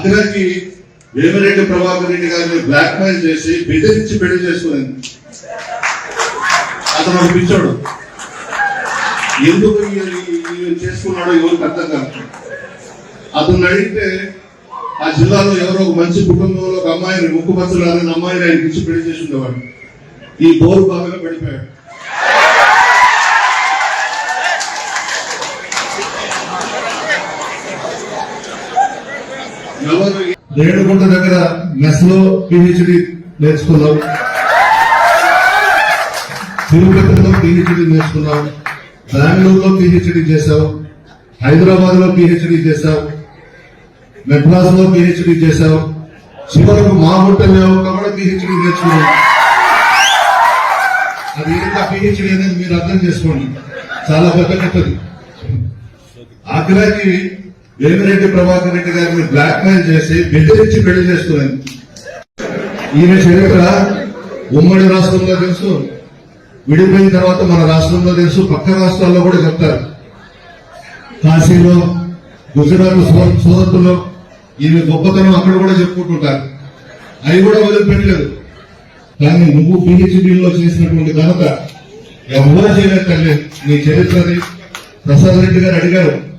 ఆఖరికి వేమిరెడ్డి ప్రభాకర్ రెడ్డి గారిని black mail చేసి బెదిరించి పెళ్ళి చేసుకునేది అతను ఒక పిచ్చోడు. ఎందుకు చేసుకున్నాడో ఎవరికి అర్థం కాదు. అతను అడిగితే ఆ జిల్లాలో ఎవరో ఒక మంచి కుటుంబంలో ఒక అమ్మాయిని ముక్కు పచ్చలారని అమ్మాయిని ఆయన ఇచ్చి పెళ్ళి చేసి ఉండేవాడు ఈ బోరు బాగా పడిపోయాడు. ఎవరు రేణుగుంట దగ్గర మెస్లో పిహెచ్డి నేర్చుకున్నాం. తిరుపతిలో పిహెచ్డి నేర్చుకున్నాం. బెంగళూరులో పిహెచ్డి చేశావు హైదరాబాద్లో పిహెచ్డి చేశాం. మెడ్రాస్లో పిహెచ్డి చేశాం. చివరకు మా హోటల్లో కూడా పిహెచ్డి నేర్చుకున్నాం. అది ఏంటో పిహెచ్డి అనేది మీరు అర్థం చేసుకోండి. చాలా పెద్ద కట్టది. ఆఖరికి వేమిరెడ్డి ప్రభాకర్ రెడ్డి గారిని బ్లాక్ మెయిల్ చేసి బెదిరించి పెళ్ళి చేస్తున్నాను. ఈమె చరిత్ర ఉమ్మడి రాష్ట్రంలో తెలుసు విడిపోయిన తర్వాత మన రాష్ట్రంలో తెలుసు పక్క రాష్ట్రాల్లో కూడా చెప్తారు. కాశీలో గుజరాత్ సూరత్లో ఈమె గొప్పతనం అక్కడ కూడా చెప్పుకుంటుంటారు. అవి కూడా వదిలిపెట్టలేదు. కానీ నువ్వు పిహెచ్డీలో చేసినటువంటి ఘనత ఎవరో చేయలేదు తల్లి నీ చరిత్రని ప్రసాద్ రెడ్డి గారు అడిగారు.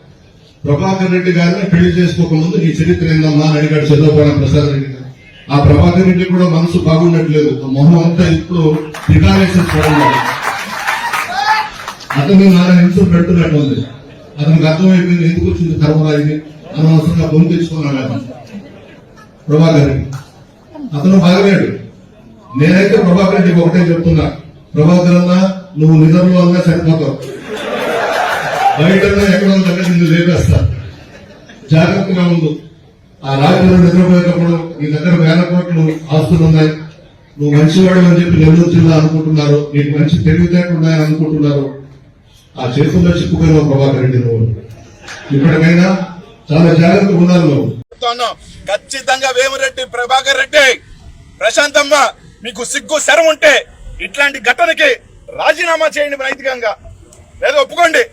ప్రభాకర్ రెడ్డి గారిని పెళ్ళి చేసుకోకముందు నీ చరిత్ర ఏందమ్మా అని అడిగాడు చంద్రబాబు ప్రసాద్ రెడ్డి ఆ ప్రభాకర్ రెడ్డి కూడా మనసు బాగుండట్లేదు. మొహం అంతా ఇప్పుడు దిగాలేసిన చూడండి అతను నాన్న హింస పెడుతున్నట్టు ఉంది. అతనికి అర్థమైపోయింది ఎందుకు వచ్చింది కర్మరాయిని అనవసరంగా గొంతు తెచ్చుకున్నాడు ప్రభాకర్ రెడ్డి. అతను బాగలేడు. నేనైతే ప్రభాకర్ రెడ్డికి ఒకటే చెప్తున్నా. ప్రభాకర్ అన్న నువ్వు నిజంలో అన్నా సరిపోతావు. బయట ఎక్కడో దగ్గర నిన్ను లేపేస్తా. జాగ్రత్తగా ఉండు ఆ రాత్రి నిద్రపోయేటప్పుడు నీ దగ్గర వేల కోట్లు ఆస్తులు ఉన్నాయి. నువ్వు మంచివాడు అని చెప్పి నెల్లూరు జిల్లా అనుకుంటున్నారు. నీకు మంచి తెలివితేటలు ఉన్నాయని అనుకుంటున్నారు. ఆ చేతుల్లో చిక్కుపోయిన ప్రభాకర్ రెడ్డి నువ్వు ఇప్పటికైనా చాలా జాగ్రత్తగా ఉండాలి నువ్వు. ఖచ్చితంగా వేమిరెడ్డి ప్రభాకర్ రెడ్డి ప్రశాంతమ్మ మీకు సిగ్గు శరం ఉంటే ఇట్లాంటి ఘటనకి రాజీనామా చేయండి నైతికంగా లేదా ఒప్పుకోండి.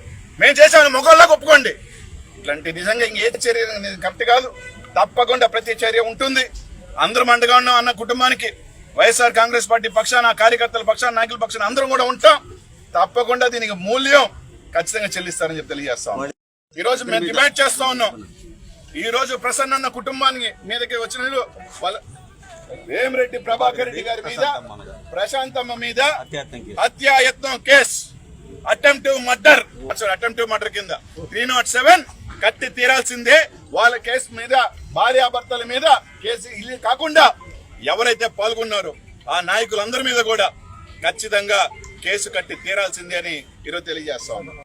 మేము చేసామని మొగోళ్ళకి ఒప్పుకోండి. ఇట్లాంటి నిజంగా ఇంకే చర్య అనేది కరెక్ట్ కాదు. తప్పకుండా ప్రతి చర్య ఉంటుంది. అందరం అండగా ఉన్నాం అన్న కుటుంబానికి వైఎస్ఆర్ కాంగ్రెస్ పార్టీ పక్షాన కార్యకర్తల పక్షాన నాయకుల పక్షాన అందరం కూడా ఉంటాం. తప్పకుండా దీనికి మూల్యం ఖచ్చితంగా చెల్లిస్తారని చెప్పి తెలియజేస్తాం ఈ రోజు మేము డిమాండ్ చేస్తా ఉన్నాం. ఈ రోజు ప్రసన్న అన్న కుటుంబానికి మీదకి వచ్చిన వీళ్ళు వాళ్ళ వేమిరెడ్డి ప్రభాకర్ రెడ్డి గారి మీద ప్రశాంతమ్మ మీద హత్యాయత్నం case. Attempted murder attempted murder కింద. త్రీ నాట్ సెవెన్ కట్టి తీరాల్సిందే. వాళ్ళ కేసు మీద భార్యాభర్తల మీద కేసు ఇల్లు కాకుండా ఎవరైతే పాల్గొన్నారో ఆ నాయకులందరి మీద కూడా ఖచ్చితంగా కేసు కట్టి తీరాల్సిందే అని ఈరోజు తెలియజేస్తా